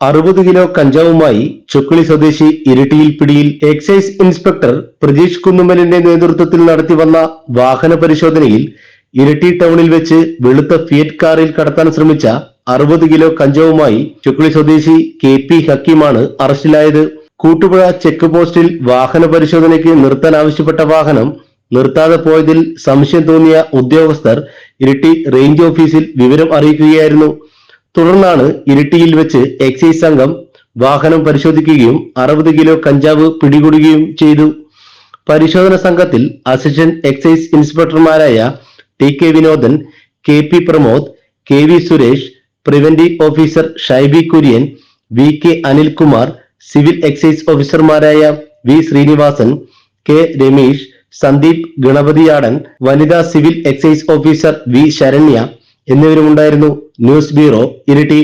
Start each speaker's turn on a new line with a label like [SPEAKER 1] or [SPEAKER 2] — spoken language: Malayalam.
[SPEAKER 1] അറുപത് കിലോ കഞ്ചാവുമായി ചുക്കുളി സ്വദേശി ഇരിട്ടിയിൽ പിടിയിൽ എക്സൈസ് ഇൻസ്പെക്ടർ പ്രജീഷ് കുന്നുമലിന്റെ നേതൃത്വത്തിൽ നടത്തിവന്ന വാഹന പരിശോധനയിൽ ഇരിട്ടി ടൗണിൽ വെച്ച് വെളുത്ത ഫിയറ്റ് കാറിൽ കടത്താൻ ശ്രമിച്ച അറുപത് കിലോ കഞ്ചാവുമായി ചുക്കുളി സ്വദേശി കെ പി ഹക്കീമാണ് അറസ്റ്റിലായത്. കൂട്ടുപുഴ ചെക്ക് പോസ്റ്റിൽ വാഹന പരിശോധനയ്ക്ക് നിർത്താൻ ആവശ്യപ്പെട്ട വാഹനം നിർത്താതെ പോയതിൽ സംശയം തോന്നിയ ഉദ്യോഗസ്ഥർ ഇരിട്ടി റേഞ്ച് ഓഫീസിൽ വിവരം അറിയിക്കുകയായിരുന്നു. തുടർന്നാണ് ഇരിട്ടിയിൽ വെച്ച് എക്സൈസ് സംഘം വാഹനം പരിശോധിക്കുകയും അറുപത് കിലോ കഞ്ചാവ് പിടികൂടുകയും ചെയ്തു. പരിശോധന സംഘത്തിൽ assistant excise ഇൻസ്പെക്ടർമാരായ T K Vinodan K P Pramod K V Suresh preventive officer Shyby Kurian V K Anilkumar civil excise ഓഫീസർമാരായ വി ശ്രീനിവാസൻ കെ രമേശ് സന്ദീപ് ഗണപതിയാടൻ വനിതാ civil excise officer V Saranya എന്നിവരുമുണ്ടായിരുന്നു. News bureau Iritty.